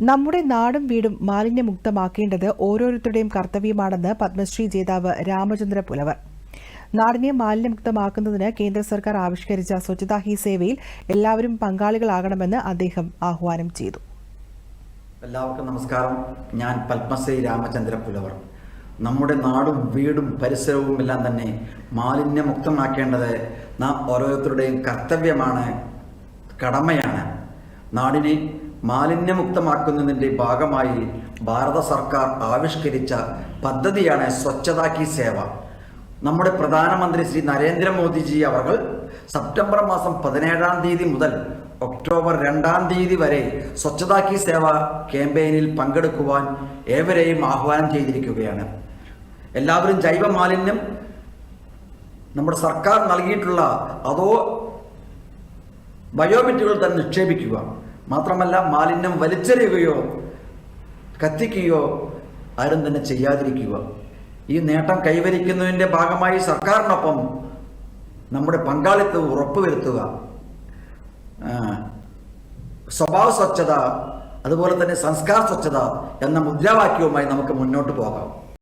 നമ്മുടെ നാടും വീടും മാലിന്യമുക്തമാക്കേണ്ടത് ഓരോരുത്തരുടെയും കർത്തവ്യമാണെന്ന് പത്മശ്രീ ജേതാവ് രാമചന്ദ്ര പുലവർ. നാടിനെ മാലിന്യമുക്തമാക്കുന്നതിന് കേന്ദ്ര സർക്കാർ ആവിഷ്കരിച്ച സ്വച്ഛതാ ഹി സേവയിൽ എല്ലാവരും പങ്കാളികളാകണമെന്ന് അദ്ദേഹം ആഹ്വാനം ചെയ്തു. എല്ലാവർക്കും നമസ്കാരം. ഞാൻ പത്മശ്രീ രാമചന്ദ്ര പുലവർ. നമ്മുടെ നാടും വീടും പരിസരവും എല്ലാം തന്നെ മാലിന്യമുക്തമാക്കേണ്ടത് നാം ഓരോരുത്തരുടെയും കർത്തവ്യമാണ് കടമയാണ്. നാടിനെ മാലിന്യമുക്തമാക്കുന്നതിന്റെ ഭാഗമായി ഭാരത സർക്കാർ ആവിഷ്കരിച്ച പദ്ധതിയാണ് സ്വച്ഛതാ കി സേവ. നമ്മുടെ പ്രധാനമന്ത്രി ശ്രീ നരേന്ദ്രമോദിജി അവർ സെപ്റ്റംബർ മാസം പതിനേഴാം തീയതി മുതൽ ഒക്ടോബർ രണ്ടാം തീയതി വരെ സ്വച്ഛതാ കി സേവ ക്യാമ്പയിനിൽ പങ്കെടുക്കുവാൻ ഏവരെയും ആഹ്വാനം ചെയ്തിരിക്കുകയാണ്. എല്ലാവരും ജൈവ മാലിന്യം നമ്മുടെ സർക്കാർ നൽകിയിട്ടുള്ള അതോ ബയോമെറ്റുകൾ തന്നെ നിക്ഷേപിക്കുക. മാത്രമല്ല മാലിന്യം വലിച്ചെറിയുകയോ കത്തിക്കുകയോ ആരും തന്നെ ചെയ്യാതിരിക്കുക. ഈ നേട്ടം കൈവരിക്കുന്നതിന്റെ ഭാഗമായി സർക്കാരിനൊപ്പം നമ്മുടെ പങ്കാളിത്തം ഉറപ്പുവരുത്തുക. സ്വഭാവ സ്വച്ഛത അതുപോലെ തന്നെ സംസ്കാര സ്വച്ഛത എന്ന മുദ്രാവാക്യവുമായി നമുക്ക് മുന്നോട്ട് പോകാം.